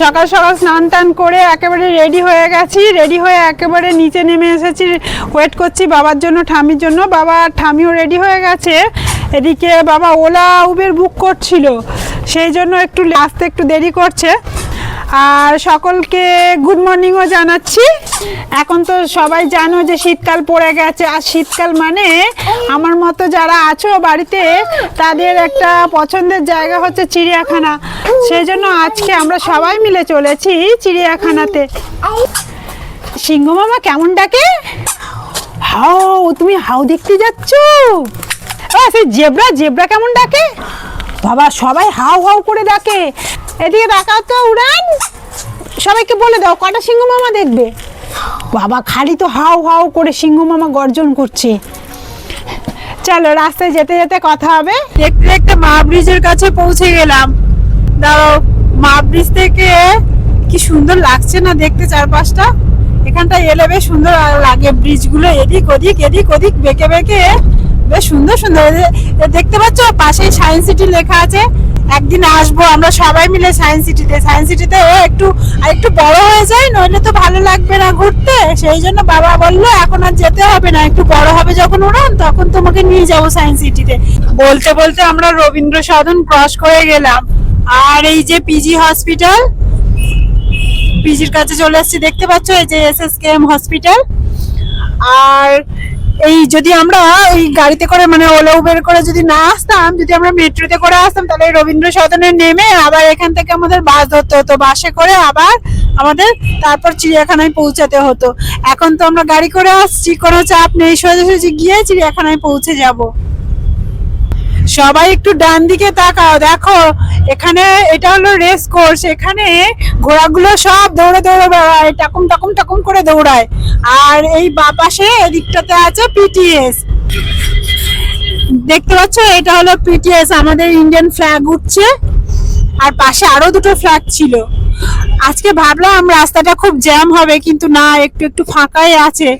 সকাল সকাল স্নান টান করে একেবারে রেডি হয়ে গেছি রেডি হয়ে একেবারে নিচে নেমে এসেছি ওয়েট করছি বাবার জন্য ঠামির জন্য। বাবা ঠামিও রেডি হয়ে গেছে। এদিকে বাবা ওলা উবের বুক করছিল। সেই জন্য একটু আসতে একটু দেরি করছে। আর সকলকে গুড মর্নিংও জানাচ্ছি। এখন তো সবাই জানো যে শীতকাল পড়ে গেছে। আর শীতকাল মানে আমার মতো যারা আছো বাড়িতে, তাদের একটা পছন্দের জায়গা হচ্ছে চিড়িয়াখানা। সেই জন্য আজকে আমরা সবাই মিলে চলেছি চিড়িয়াখানাতে। সিংহ মামা কেমন ডাকে? হাও, তুমি হাও দেখতে যাচ্ছ? সেই জেব্রা জেব্রা কেমন ডাকে? বাবা, সবাই হাউ হাউ করে ডাকে। এদিকে তাকাও তো, উড়ান। সবাইকে বলে দাও, কটা সিংহ মামা দেখবে? বাবা, খালি তো হাউ হাউ করে সিংহ মামা গর্জন করছে। চলো, রাস্তায় যেতে যেতে কথা হবে। দেখতে দেখতে মা ব্রিজের কাছে পৌঁছে গেলাম। দাঁড়াও, মা ব্রিজ থেকে কি সুন্দর লাগছে না দেখতে চারপাশটা? এখানটা এলে বেশ সুন্দর লাগে ব্রিজগুলো, এদিক ওদিক এদিক ওদিক, বেঁকে বেঁকে। বেশ সুন্দর সুন্দর। দেখতে পাচ্ছ? পাশেই সায়েন্স সিটি লেখা আছে। একদিন আসব, আমরা সবাই মিলে সায়েন্স সিটিতে সায়েন্স সিটিতে ও একটু, আর একটু বড় হয়ে যায়, নইলে তো ভালো লাগবে না ঘুরতে। সেই জন্য বাবা বলল, এখন আর যেতে হবে না, একটু বড় হবে যখন উড়ান, তখন তোমাকে নিয়ে যাব সায়েন্স সিটিতে বলতে বলতে আমরা রবীন্দ্র সদন ক্রস করে গেলাম। আর এই যে পিজি হসপিটাল পিজির কাছে চলে আসছি দেখতে পাচ্ছ? এই যে S S K M hospital আর এই যদি আমরা ওই গাড়িতে করে মানে ওলা উবের করে যদি না আসতাম, যদি আমরা মেট্রোতে করে আসতাম, তাহলে রবীন্দ্র সদনে নেমে আবার এখান থেকে আমাদের বাস ধরতে হতো। বাসে করে আবার আমাদের তারপর চিড়িয়াখানায় পৌঁছাতে হতো। এখন তো আমরা গাড়ি করে আসছি, কোনো চাপ নেই। সোজাসুজি গিয়ে চিড়িয়াখানায় পৌঁছে যাব। সবাই একটু ডান দিকে তাকাও, দেখো, এখানে এটা হলো রেস কোর্স এখানে ঘোড়াগুলো সব দৌড়ে দৌড়ে বেড়ায়, টাকুম টাকুম টাকুম করে দৌড়ায়। আর এই বা পাশে এদিকটাতে আছে পিটিএস দেখতে পাচ্ছ, এটা হলো পিটিএস আমাদের ইন্ডিয়ান ফ্ল্যাগ উঠছে। আর পাশে আরও দুটো ফ্ল্যাগ ছিল। আজকে ভাবলাম রাস্তাটা খুব জ্যাম হবে, কিন্তু না, একটু একটু ফাঁকাই আছে।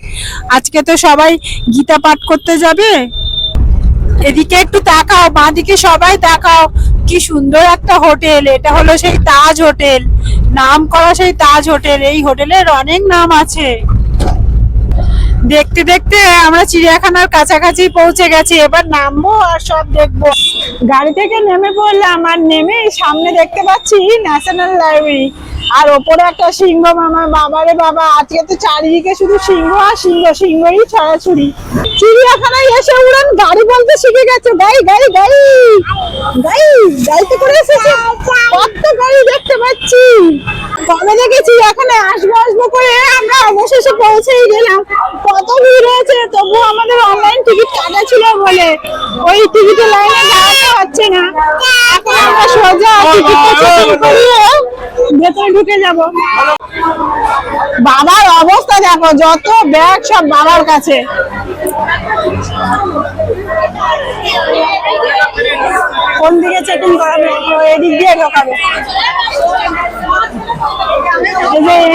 আজকে তো সবাই গীতা পাঠ করতে যাবে। এদিকে একটু তাকাও বাঁদিকে সবাই তাকাও কি সুন্দর একটা হোটেল, এটা হলো সেই তাজ হোটেল। নাম করা সেই তাজ হোটেল, এই হোটেলের অনেক নাম আছে। দেখতে দেখতে আমরা চিড়িয়াখানার কাছাকাছি পৌঁছে গেছি, এবার নামবো আর সব দেখব। গাড়ি থেকে নেমে পড়লাম, আর নেমে সামনে দেখতে পাচ্ছি ন্যাশনাল লাইব্রেরি আর ওপরে একটা সিংহ, মামা বাবারে বাবা। আজকে তো চারিদিকে শুধু সিংহ আর সিংহ, সিংহই ছড়াছড়ি চিড়িয়াখানায় এসে উড়ান, গাড়ি বলতে শিখে গেছে। গাড়ি গাড়ি গাড়ি। গাড়ি, গাড়িতে করে এসেছে। কত গাড়ি দেখতে পাচ্ছি। কবে দেখেছি এখানে আসব আসব করে আমরা অবশেষে পৌঁছেই গেলাম। কত ভিড় হয়েছে তবু আমাদের অনলাইন টিকিট কাটা ছিল বলে। ওই টিকিটের লাইনে দাঁড়াতে হচ্ছে না। এখন আমরা সোজা টিকিটটা ভেতরে ঢুকে যাব। বাবার অবস্থা দেখো, যত ব্যাগ সব বাবার কাছে। কোন দিকে চেকিং করাবে? এদিক দিয়ে ঢোকাবে।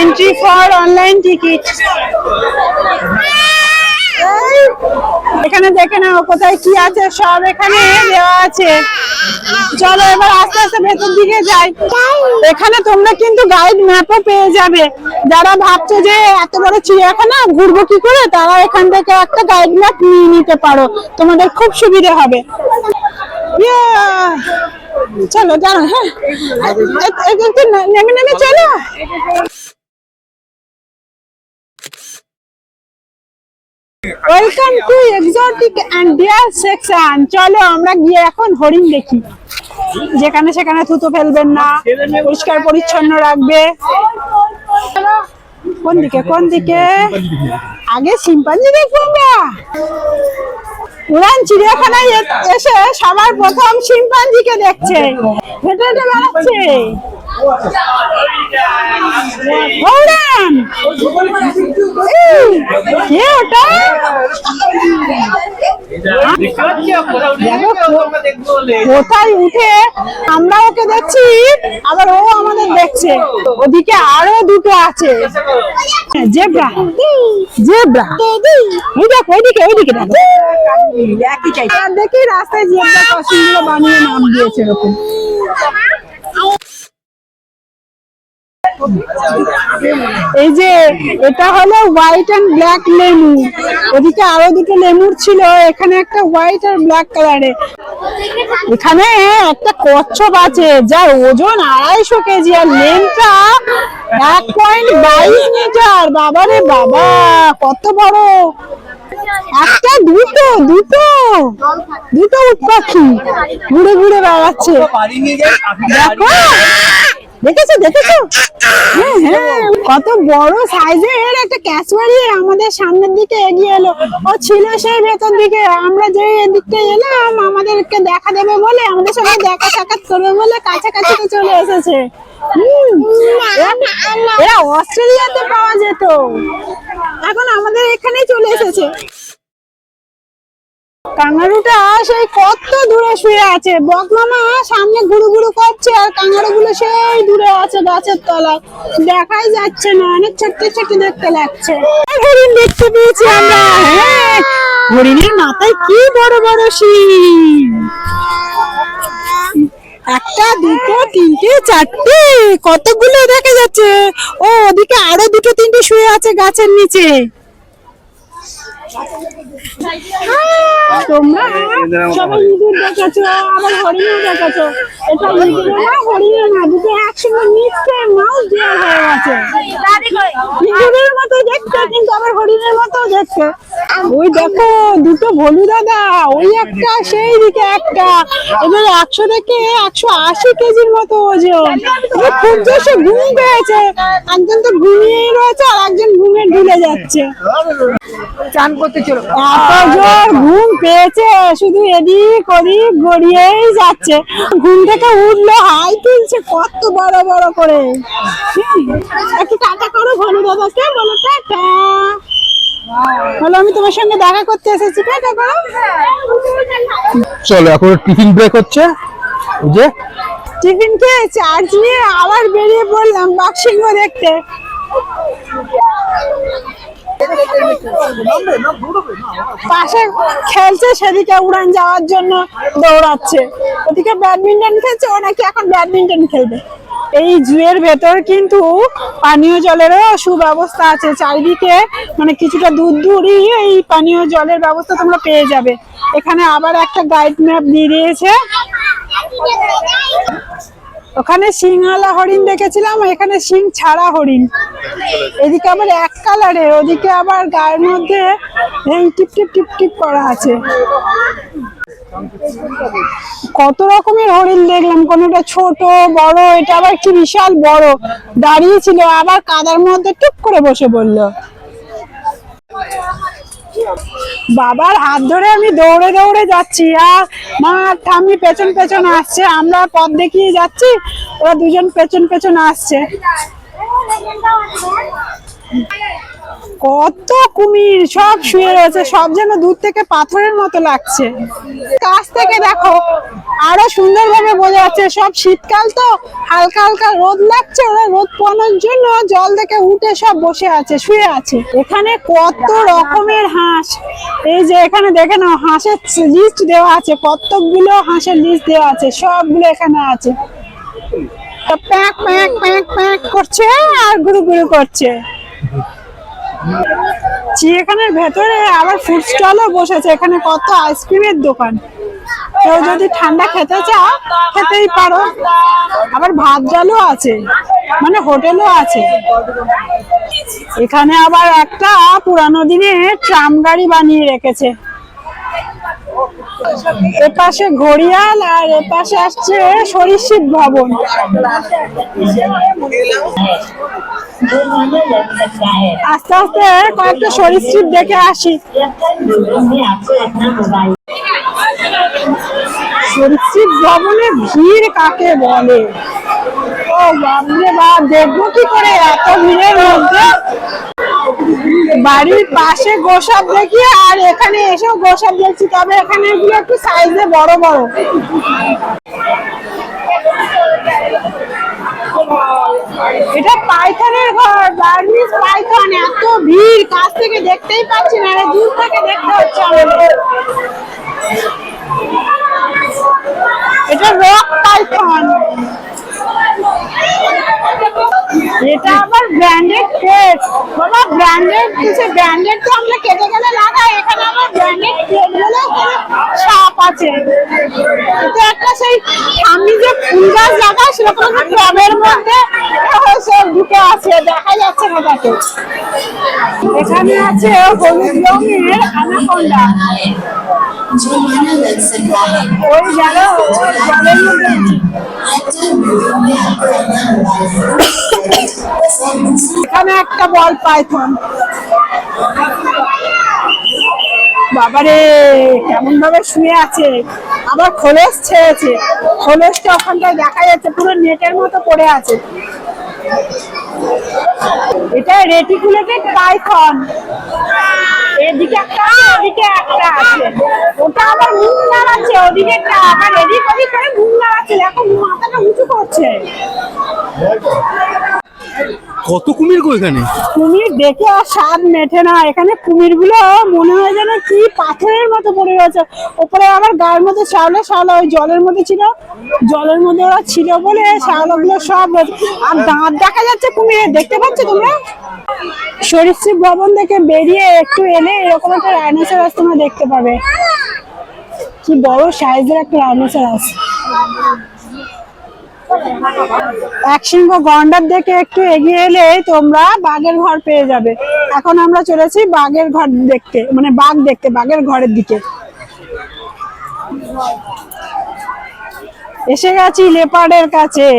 এন্ট্রি ফর অনলাইন টিকিট এখানে দেখে নাও কোথায় কি আছে সব এখানে দেওয়া আছে চলো এবার আস্তে আস্তে ভেতর দিকে যাই এখানে তোমরা কিন্তু গাইড ম্যাপও পেয়ে যাবে যারা ভাবছ যে এত বড় চিড়িয়াখানা ঘুরবো কি করে তারা এখান থেকে একটা গাইড ম্যাপ নিয়ে নিতে পারো তোমাদের খুব সুবিধা হবে চলো জানো হ্যাঁ একটু নেমে নেমে চলো welcome to exotic and deer section চলো, আমরা গিয়ে এখন হরিণ দেখি। যেখানে সেখানে থুতো ফেলবেন না, পরিষ্কার পরিচ্ছন্ন রাখবে। কোন দিকে কোন দিকে? আগে শিম্পাঞ্জি দেখব উড়ান চিড়িয়াখানায় এসে সবার প্রথম শিম্পাঞ্জিকে দেখছে। হেঁটে হেঁটে বেড়াচ্ছে। কে ওটা? দেখো কোথায় উঠে? আমরা ওকে দেখছি আবার ও আমাদের দেখছে। ওদিকে আরও দুটো আছে। জেব্রা। জেব্রা। এই দেখো ওইদিকে ওইদিকে দেখো। দেখি রাস্তায় জেব্রা গুলো বানিয়ে নাম দিয়েছে এরকম এই যে এটা হলো হোয়াইট অ্যান্ড ব্ল্যাক লেমু ওদিকে আরও দুটো লেমুর ছিল এখানে একটা হোয়াইট আর ব্ল্যাক কালারে এখানে একটা কচ্ছপ আছে যার ওজন আড়াইশো কেজি আর লেনটা এক পয়েন্ট বাইশ মিটার বাবারে বাবা কত বড়। একটা দুটো দুটো দুটো উট পাখি। ঘুরে ঘুরে বেড়াচ্ছে। দেখো। দেখেছ দেখেছ? হ্যাঁ হ্যাঁ কত বড় সাইজের একটা ক্যাসবারি আমাদের সামনের দিকে এগিয়ে এলো। ও ছিল সেই ভেতর দিকে। আমরা যে এদিকটা এলাম, আমাদেরকে দেখা দেবে বলে, আমাদের সঙ্গে দেখা সাক্ষাৎ করবে বলে কাছাকাছি তো চলে এসেছে। এরা অস্ট্রেলিয়াতে পাওয়া যেত। এখন আমাদের এখানেই চলে এসেছে। কাঙ্গারুটা সেই কত দূরে শুয়ে আছে। বক মামা সামনে গুরু গুরু করছে আর কাঙ্গারু গুলো সেই দূরে আছে গাছের তলায়। দেখাই যাচ্ছে না, অনেক ছোট্ট ছোট্ট দেখতে লাগছে। হরিণ দেখতে পেয়েছি আমরা। হ্যাঁ হরিণের মাথায় কি বড় বড় শিং। একটা, দুটো, তিনটে, চারটে, কতগুলো দেখা যাচ্ছে। ও, ওদিকে আরও দুটো, তিনটে শুয়ে আছে গাছের নিচে। তোমরা সবাই ইঁদুর দেখেছ আবার হরিণও দেখেছ। এটা ইঁদুর না হরিণ না দুটো একসঙ্গে মিশছে মাউস ডিয়ার হয়ে গেছে। ইঁদুরের মতো দেখতে কিন্তু আবার হরিণের মতো দেখতে ওই দেখো দুটো ভলু দাদা ওই একটা সেই দিকে একটা। এবার একশো থেকে একশো আশি কেজির মতো ওজন। খুব জোরসে ঘুম পেয়েছে। একজন তো ঘুমিয়েই রয়েছে আর একজন ঘুমে ঢুলে যাচ্ছে। চান করতে চলো। এত জোর ঘুম পেয়েছে শুধু এদিক ওদিক গড়িয়েই যাচ্ছে। ঘুম থেকে উঠল হাই তুলছে কত বড় বড় করে। একটু টাটা করো ভানু দাদাকে বলো টাটা। বলো আমি তোমার সঙ্গে দেখা করতে এসেছি। করো চলো এখন টিফিন ব্রেক হচ্ছে। যে। টিফিন খেয়ে চার্জ নিয়ে আবার বেরিয়ে পড়লাম বাক্সিংহ দেখতে। পাশে খেলছে সেদিকে উড়ান যাওয়ার জন্য দৌড়াচ্ছে। ওদিকে ব্যাডমিন্টন খেলছে ও নাকি এখন ব্যাডমিন্টন খেলবে। এই জুয়ের ভেতর কিন্তু পানীয় জলেরও সুব্যবস্থা আছে। চারিদিকে মানে কিছুটা দূর দূরই এই পানীয় জলের ব্যবস্থা তোমরা পেয়ে যাবে। এখানে আবার একটা গাইড ম্যাপ দিয়ে দিয়েছে। ওখানে সিংহালা হরিণ দেখেছিলাম, এখানে সিং ছাড়া হরিণ। এদিকে আবার এক কালারে ওদিকে আবার গায়ের মধ্যে এই টিপ টিপ টিপ টিপ করা আছে। কত রকমের হরিণ দেখলাম, কোনোটা ছোট, বড়, এটা আবার কি বিশাল বড়? দাঁড়িয়ে ছিল, আবার কাদার মধ্যে টুপ করে বসে পড়ল। বাবার হাত ধরে আমি দৌড়ে দৌড়ে যাচ্ছি, আর মা ঠাম্মি পেছন পেছন আসছে, আমরা পথ দেখিয়ে যাচ্ছি, ওরা দুজন পেছন পেছন আসছে। কত কুমির সব শুয়ে রয়েছে, সব যেন দূর থেকে পাথরের মতো লাগছে। কাছ থেকে দেখো, আরও সুন্দরভাবে বোঝা যাচ্ছে, সব শীতকাল তো, হালকা হালকা রোদ লাগছে, ওরা রোদ পোয়ানোর জন্য জল থেকে উঠে সব বসে আছে, শুয়ে আছে। এখানে কত রকমের হাঁস, এই যে এখানে দেখে নাও, হাঁসের লিস্ট দেওয়া আছে, কতগুলো হাঁসের লিস্ট দেওয়া আছে, সবগুলো এখানে আছে। প্যাক প্যাক প্যাক প্যাক করছে আর গুরু গুরু করছে। চিড়িয়াখানার ভেতরে আবার ফুড স্টলও বসেছে, এখানে কত আইসক্রিমের দোকান। কেউ যদি ঠান্ডা খেতে চাও, খেতেই পারো। আবার ভাত ডালও আছে মানে হোটেলও আছে। এখানে আবার একটা পুরানো দিনে ট্রাম গাড়ি বানিয়ে রেখেছে। এপাশে ঘড়িয়াল আর এপাশে আসছে সরীসৃপ ভবন। আস্তে আস্তে কয়েকটা সরীসৃপ দেখে আসি। সরীসৃপ ভবনে ভিড় কাকে বলে? ও বাপরে বাপ, দেখব কি করে এত ভিড়ের মধ্যে? বাড়ির পাশে গোসাপ দেখি আর এখানে এসেও গোসাপ দেখছি। তবে এখানে এগুলো একটু সাইজে বড় বড়। এটা পাইথনের ঘর, বার্মিজ পাইথন, এত ভিড়, কাছ থেকে দেখতেই পাচ্ছি না দূর থেকে দেখতে হচ্ছে আমাদের। এটা রক পাইথন। এটা আবার ব্র্যান্ডেড প্লেট বাবা ব্র্যান্ডেড কিছু ব্র্যান্ডেড তো আমরা কেটে গেলে লাগাই। এখানে আবার ব্র্যান্ডেড প্লেট বলে সাপ আছে। এটা একটা সেই আমি যে ফুল গাছ লাগাই, সেরকম টবের মধ্যে সব ঢুকে আছে, দেখা যাচ্ছে না এখানে আছে হলুদ রঙের অ্যানাকোন্ডা ওই যারা ওই জলের মধ্যে এখানে একটা বল পাইথন। বাবারে কেমন ভাবে শুয়ে আছে? আবার খোলস ছেড়েছে। খোলসটা ওখানটায় দেখা যাচ্ছে, পুরো নেটের মতো পড়ে আছে। এটা রেটিকুলেটেড পাইথন এদিকে একটা আছে ওদিকে একটা আছে। ওটা আবার মুখ নাড়াচ্ছে, ওদিকে একটা। আবার এদিক ওদিক করে মুখ দেখো, মাথাটা উঁচু করছে। কত কুমির গো এখানে? কুমির দেখে আর স্বাদ মেটে না। এখানে কুমিরগুলো মনে হয় যেন কি পাথরের মতো পড়ে গেছে ওপরে আবার গায়ের মধ্যে শ্যাওলা শ্যাওলা, ওই জলের মধ্যে ছিল। জলের মধ্যে ওরা ছিল বলে শ্যাওলা গুলো সব আর দাঁত দেখা যাচ্ছে কুমিরের, দেখতে পাচ্ছ তোমরা? সরীসৃপ ভবন থেকে বেরিয়ে একটু এলে এরকম একটা রাইনোসরাস তোমরা দেখতে পাবে। কি বড় সাইজের একটা রাইনোসরাস এক সিংহ গন্ডার দেখে একটু এগিয়ে এলে তোমরা বাঘের ঘর পেয়ে যাবে। এখন আমরা চলেছি বাঘের ঘর দেখতে মানে বাঘ দেখতে, বাঘের ঘরের দিকে। এসে গেছি লেপার্ডের কাছে।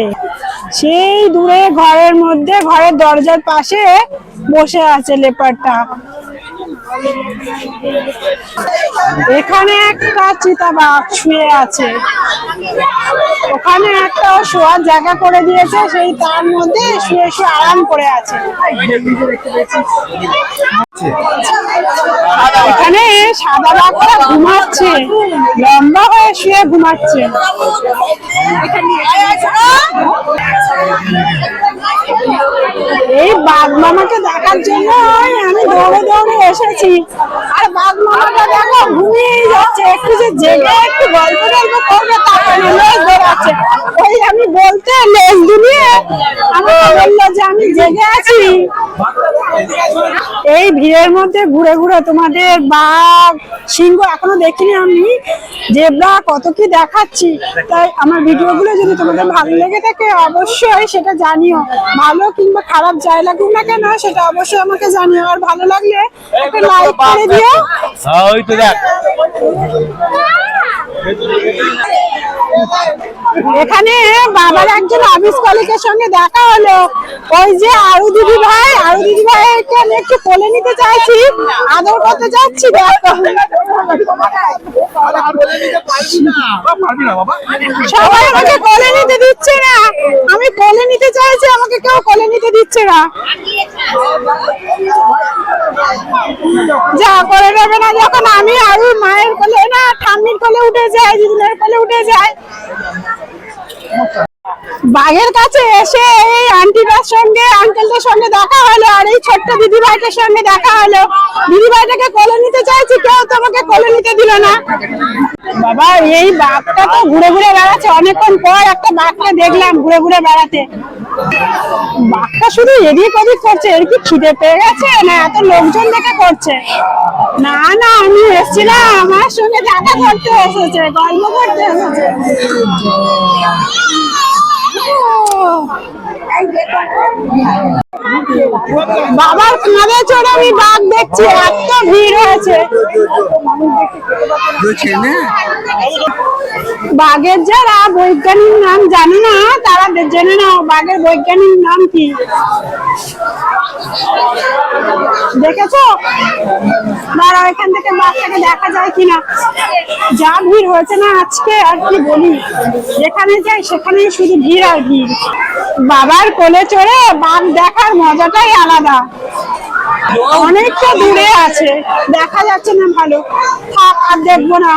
সেই দূরে ঘরের মধ্যে, ঘরের দরজার পাশে বসে আছে লেপারটা এখানে একটা চিতাবাঘ শুয়ে আছে। ওখানে একটা শোয়ার জায়গা করে দিয়েছে, সেই তার মধ্যে শুয়ে শুয়ে আরাম করে আছে। এখানে সাদা বাঘটা ঘুমাচ্ছে, লম্বা হয়ে শুয়ে ঘুমাচ্ছে। এই বাঘ মামাকে দেখার জন্য আমি দৌড়ে দৌড়ে এসেছি। আর বাঘ মামাটা দেখো ঘুমিয়েই যাচ্ছে, একটু যে জেগে একটু গল্প টল্প করবে তারপরে লেজ দৌড়াচ্ছে। ওই আমি বলতে লেজ দুলিয়ে আমাকে বলল যে আমি জেগে আছি। এই ভিড়ের মধ্যে ঘুরে ঘুরে তোমাদের বাঘ সিংহ এখনও দেখিনি আমি। জেব্রা কত কি দেখাচ্ছি? তাই আমার ভিডিওগুলো যদি তোমাদের ভালো লেগে থাকে অবশ্যই সেটা জানিও। ভালো কিংবা খারাপ যাই লাগুক না কেন সেটা অবশ্যই আমাকে জানিও। আর ভালো লাগলে একটা লাইক করে দিও। ওই তো দেখ। এখানে বাবার একজন অফিস কলিকের সঙ্গে দেখা হলো। ওই যে আরু দিদি ভাই আরু দিদি আমি একটু কোলে নিতে চাইছি, আদর করতে চাচ্ছি সবাই আমাকে কোলে নিতে দিচ্ছে না। আমি কোলে নিতে চাইছি, আমাকে কেউ কোলে নিতে দিচ্ছে না। যা করে নেবে না, যখন আমি আরু মায়ের কোলে, না, ঠাম্মির কোলে উঠে যাই দিদিনের কোলে উঠে যাই। বাঘের কাছে এসে এই আন্টিটার সঙ্গে আঙ্কেলটার সঙ্গে দেখা হলো আর এই ছোট্ট দিদি ভাইটার সঙ্গে দেখা হলো। দিদি ভাইটাকে কোলে নিতে চাইছি, কেউ তোমাকে কোলে নিতে দিল না। বাবা, এই বাঘটা তো ঘুরে ঘুরে বেড়াচ্ছে। অনেকক্ষণ পর একটা বাঘকে দেখলাম ঘুরে ঘুরে বেড়াতে। বাঘটা শুধু এদিক ওদিক করছে, এর কি খিদে পেয়ে গেছে না এত লোকজন দেখে করছে? না না, আমি এসেছিলাম, আমার সঙ্গে দেখা করতে এসেছে, গল্প করতে এসেছে। Oh. I get that. বাবার কাঁধে চড়ে আমি বাঘ দেখছি এত ভিড় হয়েছে। বাঘের যারা বৈজ্ঞানিক নাম জানে না তারা জেনে নাও বাঘের বৈজ্ঞানিক নাম কি। দেখেছ? দাঁড়াও এখান থেকে বাঘটাকে দেখা যায় কিনা। যা ভিড় হয়েছে না আজকে আর কি বলি। যেখানে যাই সেখানেই শুধু ভিড় আর ভিড়। বাবার কোলে চড়ে বাঘ দেখার মজাটাই আলাদা। অনেকটা দূরে আছে। দেখা যাচ্ছে না ভালো। থাক আর দেখব না।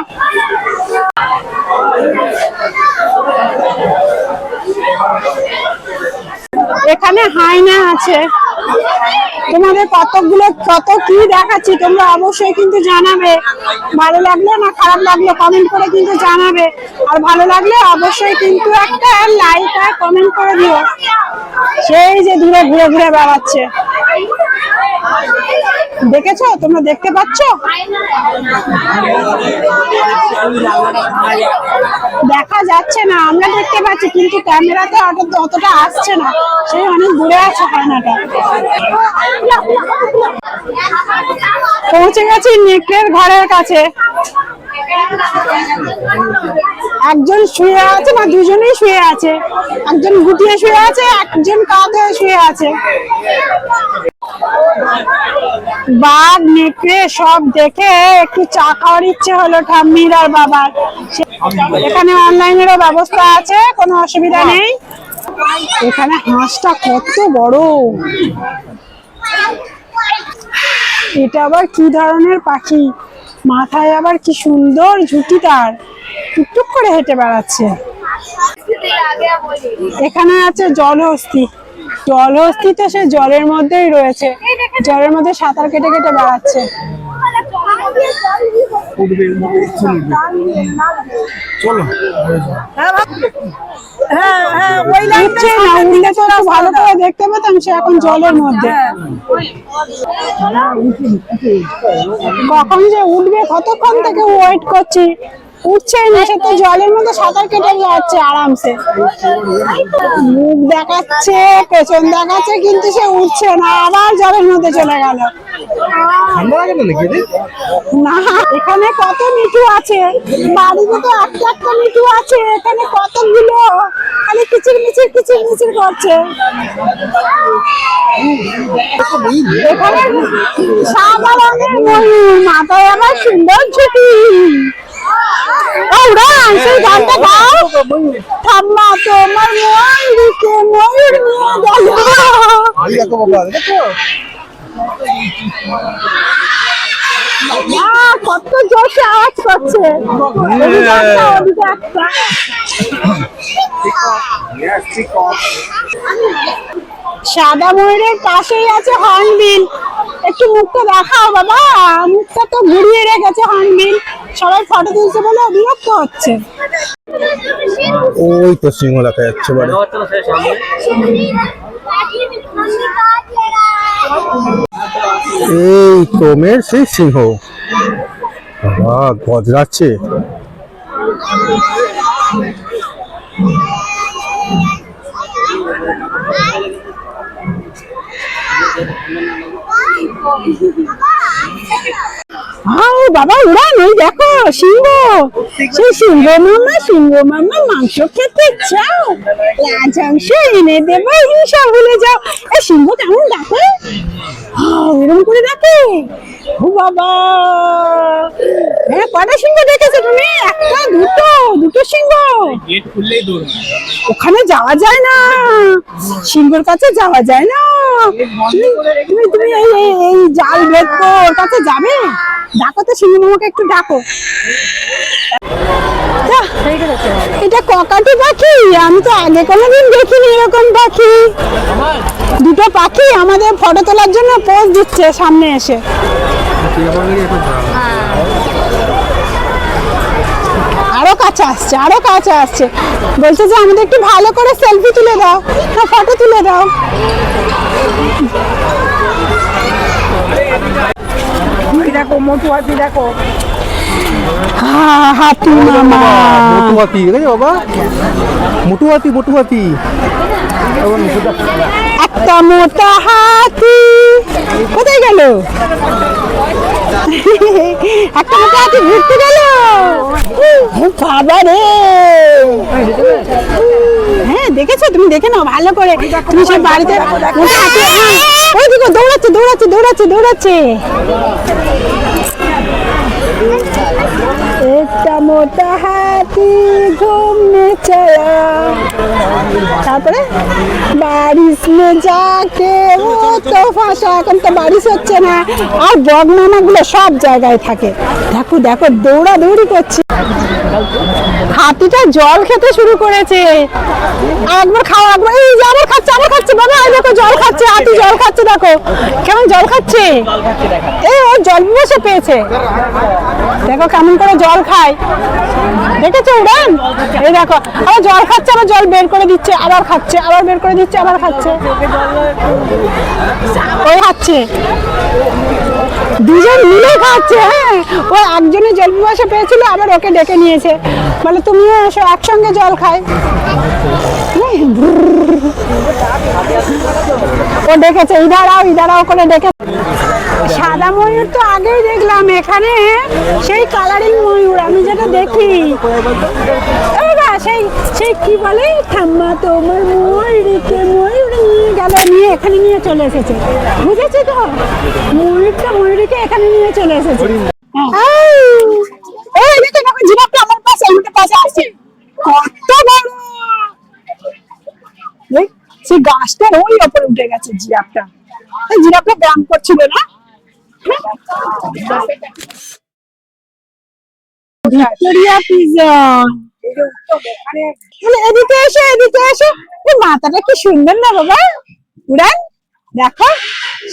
এখানে হাইনা আছে। তোমাদের কতগুলো কত কি দেখাচ্ছি, তোমরা অবশ্যই কিন্তু জানাবে। ভালো লাগল না খারাপ লাগল কমেন্ট করে কিন্তু জানাবে। আর ভালো লাগলে অবশ্যই কিন্তু একটা লাইক আর কমেন্ট করে দিও। সেই যে দূরে ঘুরে ঘুরে বেড়াচ্ছে। দেখেছ? তোমরা দেখতে পাচ্ছ? দেখা যাচ্ছে না, আমরা দেখতে পাচ্ছি, কিন্তু ক্যামেরাতে অত অতটা আসছে না। সেই অনেক দূরে আছে হায়নাটা পৌঁছে গেছি নেকড়ের ঘরের কাছে। একজন শুয়ে আছে না দুজনেই শুয়ে আছে। একজন গুটিয়ে শুয়ে আছে, একজন কাঁধে শুয়ে আছে। বাঘ নেকড়ে সব দেখে একটু চা খাওয়ার ইচ্ছে হলো ঠাম্মির আর বাবার। এখানে অনলাইনেরও ব্যবস্থা আছে, কোনো অসুবিধা নেই। এখানে হাঁসটা কত বড়। এটা আবার কি ধরনের পাখি? মাথায় আবার কি সুন্দর ঝুঁটি তার। টুকটুক করে হেঁটে বেড়াচ্ছে। এখানে আছে জলহস্তি। জলহস্তি তো সে জলের মধ্যেই রয়েছে। জলের মধ্যে সাঁতার কেটে কেটে বেড়াচ্ছে। চলো। ভালো করে দেখতে পেতাম সে এখন জলের মধ্যে। কখন যে উঠবে কতক্ষণ থেকে ওয়েট করছি? উঠছে সে তো জলের মধ্যে সাঁতার কেটে যাচ্ছে আরামসে। মুখ দেখাচ্ছে পেছন দেখাচ্ছে কিন্তু সে উঠছে না আবার জলের মধ্যে চলে গেল। না এখানে কত মিঠু আছে। বাড়িতে তো একটা একটা মিঠু আছে এখানে কতগুলো? খালি কিচির মিচির কিচির মিচির করছে। এখানে সাদা রঙের ময়ূর মাথায় আমার সুন্দর ছুটি ও উড়ান সেই গানটা গাও ঠাম্মা তোমার ময়ূরকে ময়ূর নিয়ে গেল এই দেখো বাবা দেখো কত আওয়াজ করছে। সাদা ময়ূরের পাশেই আছে হর্নবিল। একটু মুখটা দেখাও বাবা, মুখটা তো ঘুরিয়ে রেখেছে হর্নবিল। সবাই ফটো তুলছে বলে বিরক্ত হচ্ছে। ওই তো সিংহ দেখা যাচ্ছে বাড়ি এই তোমের সেই সিংহ। বাবা, গজরাচ্ছে। বাবা উড়ান ওই দেখো সিংহ। সেই সিংহ মামা সিংহ মামা মাংস খেতে চাও। লাজাংশ এনে দেবো হিংসা ভুলে যাও। এই সিংহ কেমন ডাকে? আও, এরকম করে ডাকে। ও বাবা। হ্যাঁ কটা সিংহ দেখেছ তুমি? একটা দুটো দুটো সিংহ। গেট খুললেই দৌড় ওখানে যাওয়া যায় না। সিংহর কাছে যাওয়া যায় না। তুমি তুমি এই- এই জাল ভেদ ওর কাছে যাবে? ডাকো তো মামাকে একটু ডাকো। এটা ককাটি পাখি, আমি তো আগে কোনোদিন দেখিনি এরকম পাখি। দুটো পাখি আমাদের ফটো তোলার জন্য পোজ দিচ্ছে সামনে এসে। আরও কাছে আসছে, আরও কাছে আসছে। বলছে যে আমাদের একটু ভালো করে সেলফি তুলে দাও ফটো তুলে দাও। দেখো মোটু হাতি দেখো। হা, হাতি মামা। মোটু হাতি বাবা। মোটু হাতি মোটু হাতি একটা মোটা হাতি। কোথায় গেল? একটা মোটা হাতি ঘুরতে গেল? বাবারে হ্যাঁ দেখেছ? তুমি দেখে নাও, ভালো করে। তুমি সব বাড়িতে মোটা হাতি ওই দিকে দৌড়াচ্ছে দৌড়াচ্ছে দৌড়াচ্ছে দৌড়াচ্ছে। একটা মোটা হাতি তারপরে বারিশ যাকে তো ফাঁসা, এখন তো বারিশ হচ্ছে না। আর বগনানা গুলো সব জায়গায় থাকে। দেখো দেখো দৌড়া দৌড়ি করছে। হাতিটা জল খেতে শুরু করেছে। একবার খাওয়া একবার এই যে আবার খাচ্ছে আবার খাচ্ছে, বাবা দেখো, জল খাচ্ছে, হাতি জল খাচ্ছে, দেখো। কেমন জল খাচ্ছে? এই ও জল বসে পেয়েছে। দেখো কেমন করে জল খায়। দেখেছ উড়ান? এই দেখো, আবার জল খাচ্ছে, আবার জল বের করে দিচ্ছে, আবার খাচ্ছে, আবার বের করে দিচ্ছে, আবার খাচ্ছে। ওই খাচ্ছে। দুজন মিলে খাচ্ছে হ্যাঁ। ও একজনে জল পিপাসা পেয়েছিল, আবার ওকে ডেকে নিয়েছে। বলে, তুমিও এসো, একসঙ্গে জল খায় ও ডেকেছে ইধারাও ইধারাও করে ডেকে সাদা ময়ূর তো আগেই দেখলাম এখানে। সেই কালারিং ময়ূর, আমি যেটা দেখি। সেই সেই কি বলে? ঠাম্মা তোমার ময়ূরীকে ময়ূর নিয়ে গেল, নিয়ে এখানে নিয়ে চলে এসেছে। বুঝেছি তো? ময়ূরটা ময়ূরীকে এখানে নিয়ে চলে এসেছে। দেখো আমার পাশে আমাদের পাশে আসছে কত বড় দেখ, সেই গাছটার ওই ওপরে উঠে গেছে জিরাফটা। এই জিরাফটা ব্যায়াম করছিল না ভিক্টোরিয়া পিজন এদিকে এসো এদিকে এসো। মাথাটা কি সুন্দর না বাবা? উড়ান, দেখো,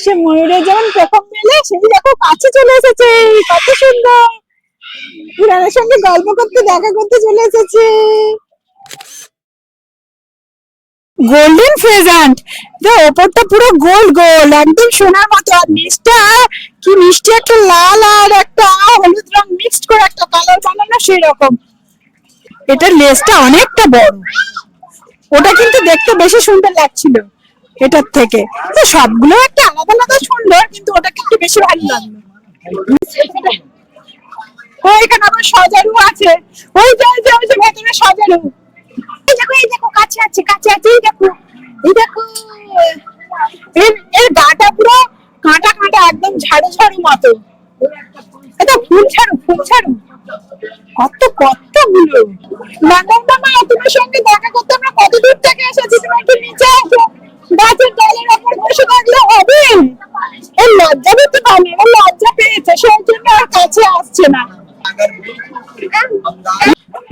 সে ময়ূরের যেমন পেখম মেলে সেই দেখো কাছে চলে এসেছে, কত সুন্দর। উড়ানের সঙ্গে গল্প করতে, দেখা করতে চলে এসেছে। গোল্ডেন ফ্রেজান্ট ওপরটা পুরো গোল গোল, একদম সোনার মতো। আর নিচটা কি মিষ্টি একটা লাল আর একটা হলুদ রং মিক্সড করে একটা কালার বানানো সেই রকম এটার লেসটা অনেকটা বড়। ওটা কিন্তু দেখতে বেশি সুন্দর লাগছিল এটার থেকে। তো সবগুলো একটা আলাদা আলাদা সুন্দর, কিন্তু ওটা কিন্তু বেশি ভালো লাগল ও, এখানে আবার সজারু আছে। ওই যে ওই যে ভেতরে সজারু। এই দেখো এই দেখো, কাছে আছে কাছে আছে, এই দেখো এই দেখো। এর এর গাটা পুরো কাঁটা কাঁটা, একদম ঝাড়ু ঝাড়ু মতো। এটা ফুল ফুল কত কতগুলো। তোমার সঙ্গে দেখা করতে আমরা কত দূর থেকে এসেছি নিচে গাছের ডালের ওপর বসে থাকলে হবে। এর লজ্জা পেতে পারে ও লজ্জা পেয়েছে, সেই জন্য আর কাছে আসছে না।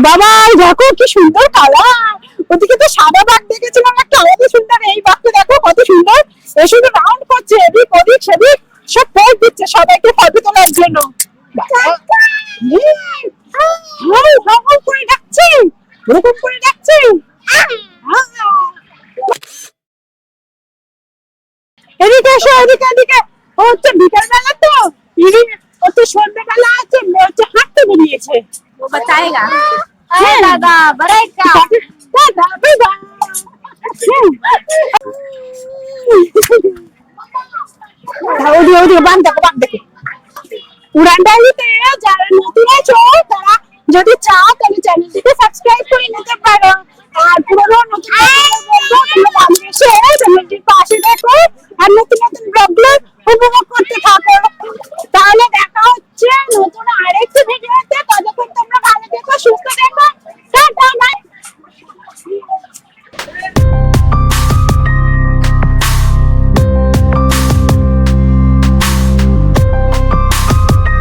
বাবা দেখো কি সুন্দর কালার ওদিকে তো সাদা বাঘ দেখেছিলাম একটা আলাদা সুন্দর এই বাঘটা দেখো কত সুন্দর। এ শুধু রাউন্ড করছে এদিক ওদিক সেদিক সব পোজ দিচ্ছে সবাইকে ফটো তোলার জন্য। এদিকে এসো এদিকে এদিকে। ও বিকালবেলা তো ইনি তো সন্ধ্যাবেলা আছে হচ্ছে হাঁটতে বেরিয়েছে। ও বাতায়গা হ্যাঁ, হ্যাঁ, দাদা বড়াইকা ওদিকে ওদিকে বান দেখো তারা যদি চাও